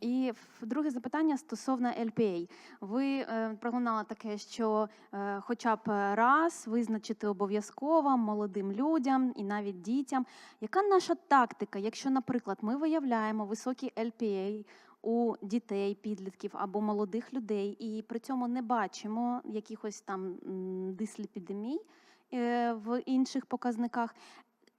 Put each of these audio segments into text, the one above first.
І друге запитання стосовно LPA. Ви е, пролунало таке, що е, хоча б раз визначити обов'язково молодим людям і навіть дітям. Яка наша тактика, якщо, наприклад, ми виявляємо високі LPA у дітей, підлітків або молодих людей, і при цьому не бачимо якихось там дисліпідемій е, в інших показниках?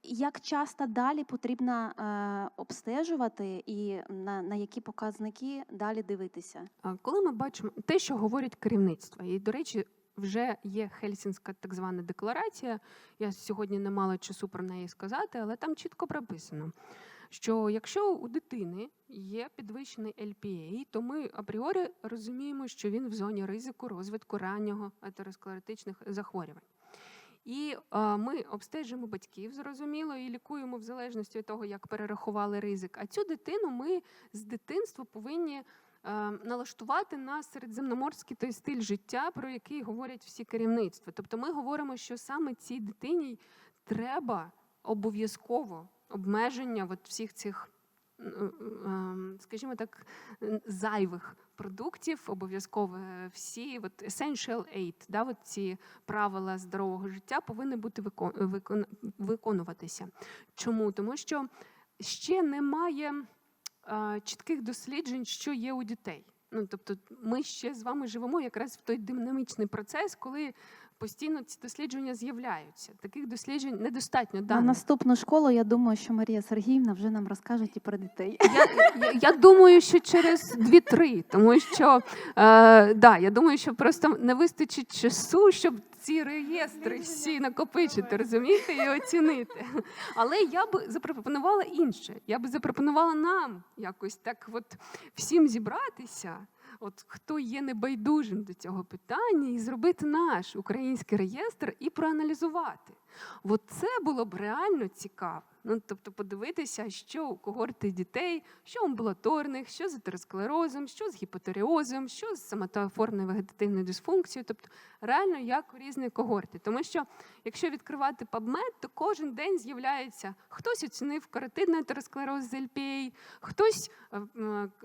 Як часто далі потрібно е, обстежувати і на, на які показники далі дивитися? Коли ми бачимо те, що говорить керівництво, і, до речі, вже є Хельсінська так звана декларація. Я сьогодні не мала часу про неї сказати, але там чітко прописано, що якщо у дитини є підвищений LPA, то ми апріорі розуміємо, що він в зоні ризику розвитку раннього атеросклеротичних захворювань. І е, ми обстежуємо батьків, зрозуміло, і лікуємо в залежності від того, як перерахували ризик. А цю дитину ми з дитинства повинні е, налаштувати на середземноморський той стиль життя, про який говорять всі керівництва. Тобто ми говоримо, що саме цій дитині треба обов'язково обмеження от всіх цих, скажімо так, зайвих продуктів, обов'язково всі от essential aid, да, от ці правила здорового життя повинні бути викон- викон- виконуватися. Чому? Тому що ще немає чітких досліджень, що є у дітей. Ну, тобто, ми ще з вами живемо якраз в той динамічний процес, коли постійно ці дослідження з'являються. Таких досліджень недостатньо На наступну школу я думаю, що Марія Сергіївна вже нам розкаже і про дітей. Я, я, я думаю, що через 2-3, тому що е, да, я думаю, що просто не вистачить часу, щоб ці реєстри всі накопичити, розумієте, і оцінити. Але я б запропонувала інше. Я б запропонувала нам якось так, от всім зібратися. От хто є небайдужим до цього питання, і зробити наш український реєстр і проаналізувати. От це було б реально цікаво. Ну, тобто, подивитися, що у когорти дітей, що амбулаторних, що з атеросклерозом, що з гіпотереозом, що з самотоформною вегетативною дисфункцією, тобто реально як у різні когорти. Тому що якщо відкривати PubMed, то кожен день з'являється хтось оцінив каротидний атеросклероз з LPA, хтось е,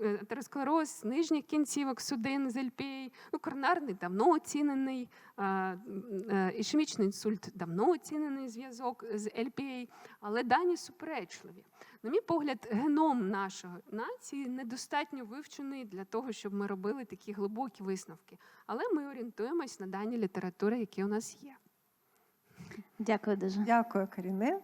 е, атеросклероз нижніх кінцівок судин з LPA, ну, коронарний давно оцінений, е, ішемічний інсульт давно оцінений зв'язок з LPA, але дані суперечливі. На мій погляд, геном нашої нації недостатньо вивчений для того, щоб ми робили такі глибокі висновки. Але ми орієнтуємось на дані літератури, які у нас є. Дякую дуже. Дякую, Каріне.